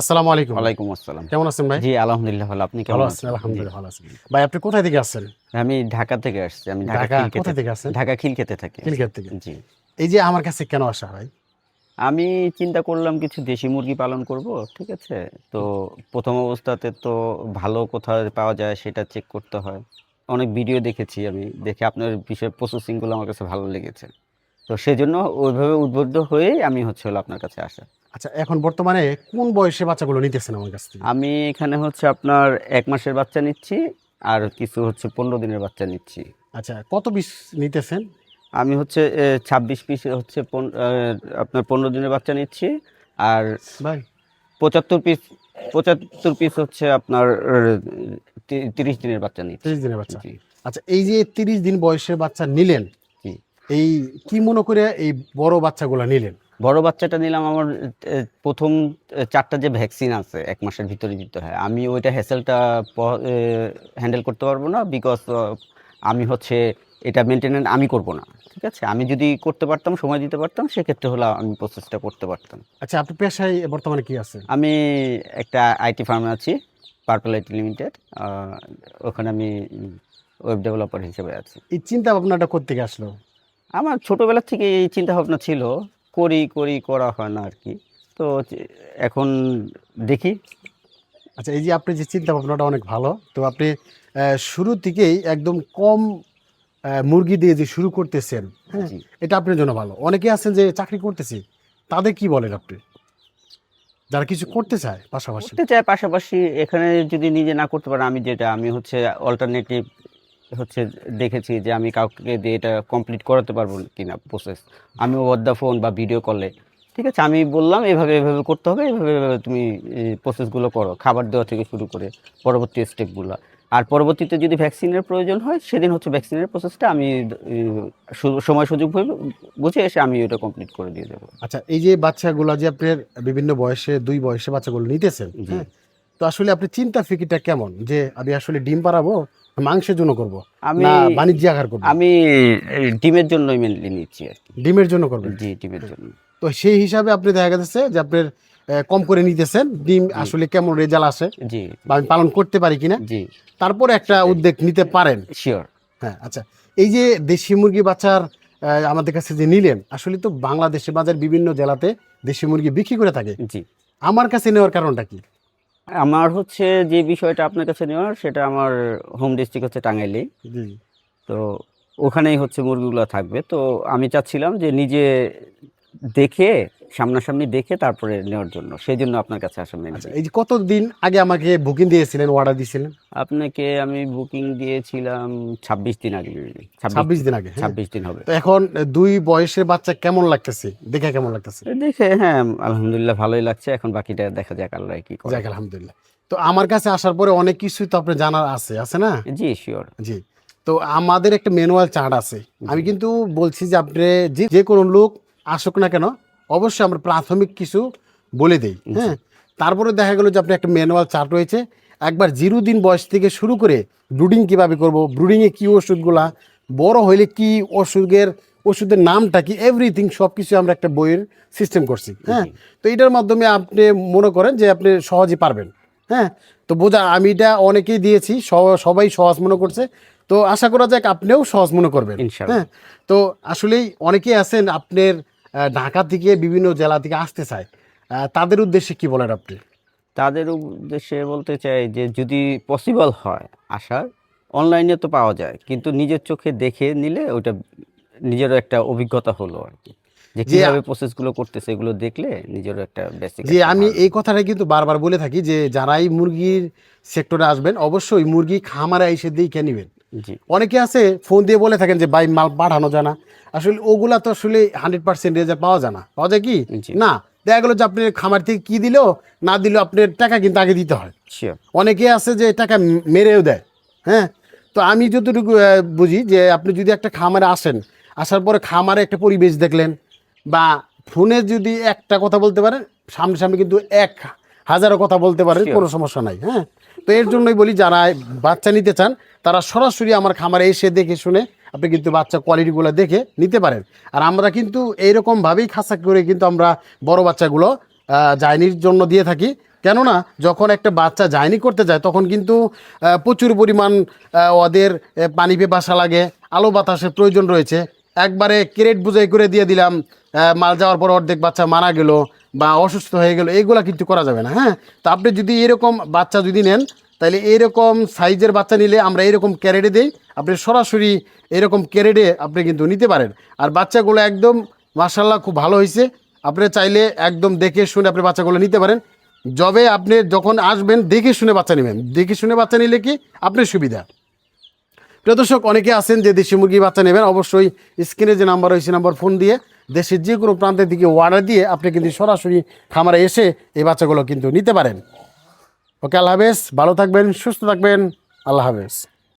আসসালামু আলাইকুম। ওয়ালাইকুম আসসালাম। কেমন আছেন ভাই? জি আলহামদুলিল্লাহ ভালো। আপনি কেমন আছেন? আলহামদুলিল্লাহ ভালো ভাই আপনি কোথায় থেকে আসছেন? আমি ঢাকা থেকে আসছি। আমি ঢাকা কোথায় থেকে আসছেন? ঢাকা খিলক্ষেতে থাকি। খিলক্ষেত থেকে। জি। এই যে আমার কাছে কেন আসা ভাই? আমি চিন্তা করলাম কিছু দেশি মুরগি পালন করব ঠিক আছে? তো প্রথম অবস্থাতে তো ভালো কোথাও পাওয়া যায় সেটা চেক করতে হয়। অনেক ভিডিও দেখেছি আমি দেখে আপনার বিষয় প্রসেসিংগুলো আমার কাছে ভালো লেগেছে। তো সেজন্য ওইভাবে উদ্বুদ্ধ হয়েই আমি হচ্ছে হলো আপনার কাছে আসা। আচ্ছা এখন বর্তমানে কোন বয়সে বাচ্চাগুলো নিতেছেন আমার কাছ থেকে? আমি এখানে হচ্ছে আপনার এক মাসের বাচ্চা নিচ্ছি আর কিছু হচ্ছে পনেরো দিনের বাচ্চা নিচ্ছি। আচ্ছা কত পিস নিতেছেন? আমি হচ্ছে ছাব্বিশ পিস হচ্ছে পন- আপনার পনেরো দিনের বাচ্চা নিচ্ছি আর ভাই। পঁচাত্তর পিস পঁচাত্তর পিস হচ্ছে আপনার তিরিশ দিনের বাচ্চা নিচ্ছি। তিরিশ দিনের বাচ্চা। আচ্ছা এই যে তিরিশ দিন বয়সের বাচ্চা নিলেন এই কি মনে করে এই বড় বাচ্চাগুলো নিলেন? বড় বাচ্চাটা নিলাম আমার প্রথম চারটা যে ভ্যাকসিন আছে এক মাসের ভিতরে দিতে হয় আমি ওইটা হ্যাসেলটা হ্যান্ডেল করতে পারব না বিকজ আমি হচ্ছে এটা মেনটেনেন্স আমি করব না ঠিক আছে? আমি যদি করতে পারতাম সময় দিতে পারতাম সেক্ষেত্রে হলো আমি প্রসেসটা করতে পারতাম। আচ্ছা আপনি পেশায় বর্তমানে কি আছে আমি একটা আইটি ফার্মে আছি পার্পল আইটি লিমিটেড ওখানে আমি ওয়েব ডেভেলপার হিসেবে আছি। এই চিন্তা ভাবনাটা করতে আসলো? আমার ছোটোবেলা থেকে এই চিন্তা ভাবনা ছিল করি করি করা হয় না আর কি তো এখন দেখি। আচ্ছা এই যে আপনি যে চিন্তা ভাবনাটা অনেক ভালো তো আপনি শুরু থেকেই একদম কম মুরগি দিয়ে যে শুরু করতেছেন হ্যাঁ এটা আপনার জন্য ভালো। অনেকে আছেন যে চাকরি করতেছি তাদের কি বলেন আপনি? যারা কিছু করতে চায় পাশাপাশি। করতে চাই পাশাপাশি এখানে যদি নিজে না করতে পারে আমি যেটা আমি হচ্ছে অল্টারনেটিভ হচ্ছে দেখেছি যে আমি কাউকে দিয়ে এটা কমপ্লিট করাতে পারব কিনা প্রসেস আমি দ্য ফোন বা ভিডিও কলে ঠিক আছে আমি বললাম এভাবে এভাবে করতে হবে এভাবে এভাবে তুমি প্রসেসগুলো করো। খাবার দেওয়া থেকে শুরু করে পরবর্তী স্টেপগুলো আর পরবর্তীতে যদি ভ্যাকসিনের প্রয়োজন হয় সেদিন হচ্ছে ভ্যাকসিনের প্রসেসটা আমি সময় সুযোগ বুঝে এসে আমি ওটা কমপ্লিট করে দিয়ে দেবো। আচ্ছা এই যে বাচ্চাগুলো যে আপনার বিভিন্ন বয়সে দুই বয়সে বাচ্চাগুলো নিতেছেন হ্যাঁ? তো আসলে আপনি চিন্তা ফিকিরটা কেমন? যে আমি আসলে ডিম পাড়াবো মাংসের জন্য করব? আমি বাণিজ্য আকার করব? আমি ডিমের জন্যই মেনলি নিচ্ছি আর কি। ডিমের জন্য করবেন? জি ডিমের জন্য। তো সেই হিসাবে আপনি দেখা যাচ্ছে যে আপনার কম করে নিতেছেন। ডিম আসলে কেমন রেজাল্ট আসে? জি। বা আমি পালন করতে পারি কিনা? জি। তারপরে একটা উদ্যোগ নিতে পারেন। শিওর হ্যাঁ আচ্ছা। এই যে দেশি মুরগি বাচ্চার আমাদের কাছে যে নিলেন আসলে তো বাংলাদেশে বাজার বিভিন্ন জেলাতে দেশি মুরগি বিক্রি করে থাকে। জি। আমার কাছে নেওয়ার কারণটা কি? আমার হচ্ছে যে বিষয়টা আপনার কাছে নেওয়ার সেটা আমার হোম ডিস্ট্রিক্ট হচ্ছে টাঙ্গাইলি। তো ওখানেই হচ্ছে মুরগিগুলো থাকবে। তো আমি চাচ্ছিলাম যে নিজে দেখে সামনাসামনি দেখে তারপরে নেওয়ার জন্য। সেই জন্য আপনার কাছে আসা মেন আচ্ছা এই যে কতদিন আগে আমাকে বুকিং দিয়েছিলেন অর্ডার দিয়েছিলেন? আপনাকে আমি বুকিং দিয়েছিলাম ছাব্বিশ দিন আগে। ছাব্বিশ দিন আগে হ্যাঁ? ছাব্বিশ দিন হবে। তো এখন দুই বয়সের বাচ্চা কেমন লাগতেছে? দেখে কেমন লাগতেছে? দেখে হ্যাঁ আলহামদুলিল্লাহ ভালোই লাগছে। এখন বাকিটা দেখা যাক আল্লাহ কি করে। যাক আলহামদুলিল্লাহ। তো আমার কাছে আসার পরে অনেক কিছুই তো আপনার জানার আছে আছে না? জি শিওর জি। তো আমাদের একটা ম্যানুয়াল চার্ট আছে। আমি কিন্তু বলছি যে আপনি যে যে কোনো লোক আসুক না কেন অবশ্যই আমরা প্রাথমিক কিছু বলে দেই হ্যাঁ? তারপরে দেখা গেলো যে আপনি একটা ম্যানুয়াল চার্ট রয়েছে। একবার জিরো দিন বয়স থেকে শুরু করে ব্রুডিং কীভাবে করব ব্রুডিংয়ে কী ওষুধগুলা বড় হইলে কি ওষুধের ওষুধের নামটা কি এভরিথিং সব কিছু আমরা একটা বইয়ের সিস্টেম করছি হ্যাঁ? তো এটার মাধ্যমে আপনি মনে করেন যে আপনি সহজে পারবেন হ্যাঁ? তো বোঝা আমি এটা অনেকেই দিয়েছি সবাই সহজ মনে করছে। তো আশা করা যাক আপনিও সহজ মনে করবেন। হ্যাঁ? তো আসলেই অনেকেই আছেন আপনার ঢাকা থেকে বিভিন্ন জেলা থেকে আসতে চায়। তাদের উদ্দেশ্যে কি বলেন আপনি? তাদের উদ্দেশ্যে বলতে চাই যে যদি পসিবল হয় আসার অনলাইনে তো পাওয়া যায় কিন্তু নিজের চোখে দেখে নিলে ওইটা নিজেরও একটা অভিজ্ঞতা হলো আর কি। যে কীভাবে প্রসেসগুলো করতেছে এগুলো দেখলে নিজেরও একটা বেসিক যে আমি এই কথাটা কিন্তু বারবার বলে থাকি যে যারাই মুরগির সেক্টরে আসবেন অবশ্যই মুরগি খামারে এসে দেখে নেবেন। জি অনেকে আছে ফোন দিয়ে বলে থাকেন যে ভাই মাল পাঠানো যায় না। আসলে ওগুলা তো আসলে হান্ড্রেড পার্সেন্ট রেজাল্ট পাওয়া যায় না। পাওয়া যায় কি। না। দেখা গেলো যে আপনি খামার থেকে কি দিলেও না দিলেও আপনার টাকা কিন্তু আগে দিতে হয়। অনেকে আছে যে টাকা মেরেও দেয়। হ্যাঁ? তো আমি যতটুকু বুঝি যে আপনি যদি একটা খামারে আসেন আসার পরে খামারে একটা পরিবেশ দেখলেন বা ফোনে যদি একটা কথা বলতে পারেন সামনে সামনে কিন্তু এক হাজারো কথা বলতে পারেন কোনো সমস্যা নাই হ্যাঁ? তো এর জন্যই বলি যারা বাচ্চা নিতে চান তারা সরাসরি আমার খামারে এসে দেখে শুনে আপনি কিন্তু বাচ্চা কোয়ালিটিগুলো দেখে নিতে পারেন। আর আমরা কিন্তু এইরকমভাবেই খাসা করে কিন্তু আমরা বড় বাচ্চাগুলো জায়নির জন্য দিয়ে থাকি। কেননা যখন একটা বাচ্চা জার্নি করতে যায় তখন কিন্তু প্রচুর পরিমাণ ওদের পানি পেপাসা লাগে আলো বাতাসের প্রয়োজন রয়েছে। একবারে ক্রেট বুঝাই করে দিয়ে দিলাম মাল যাওয়ার পর অর্ধেক বাচ্চা মারা গেল বা অসুস্থ হয়ে গেল এইগুলা কিন্তু করা যাবে না হ্যাঁ? তো আপনি যদি এরকম বাচ্চা যদি নেন তাহলে এইরকম সাইজের বাচ্চা নিলে আমরা এরকম ক্যারেটে দিই, আপনি সরাসরি এরকম ক্যারেটে আপনি কিন্তু নিতে পারেন। আর বাচ্চাগুলো একদম মার্শাল্লাহ খুব ভালো হয়েছে আপনি চাইলে একদম দেখে শুনে আপনি বাচ্চাগুলো নিতে পারেন। যবে আপনি যখন আসবেন, দেখে শুনে বাচ্চা নেবেন। দেখে শুনে বাচ্চা নিলে কি? আপনার সুবিধা। প্রিয় দর্শক, অনেকে আছেন যে দেশি মুরগি বাচ্চা নেবেন, অবশ্যই স্ক্রিনে যে নাম্বার রয়েছে, নাম্বার ফোন দিয়ে দেশের যে কোনো প্রান্তের দিকে অর্ডার দিয়ে আপনি কিন্তু সরাসরি খামারে এসে এই বাচ্চাগুলো কিন্তু নিতে পারেন। ওকে, আল্লাহ হাফেজ। ভালো থাকবেন, সুস্থ থাকবেন। আল্লাহ হাফেজ।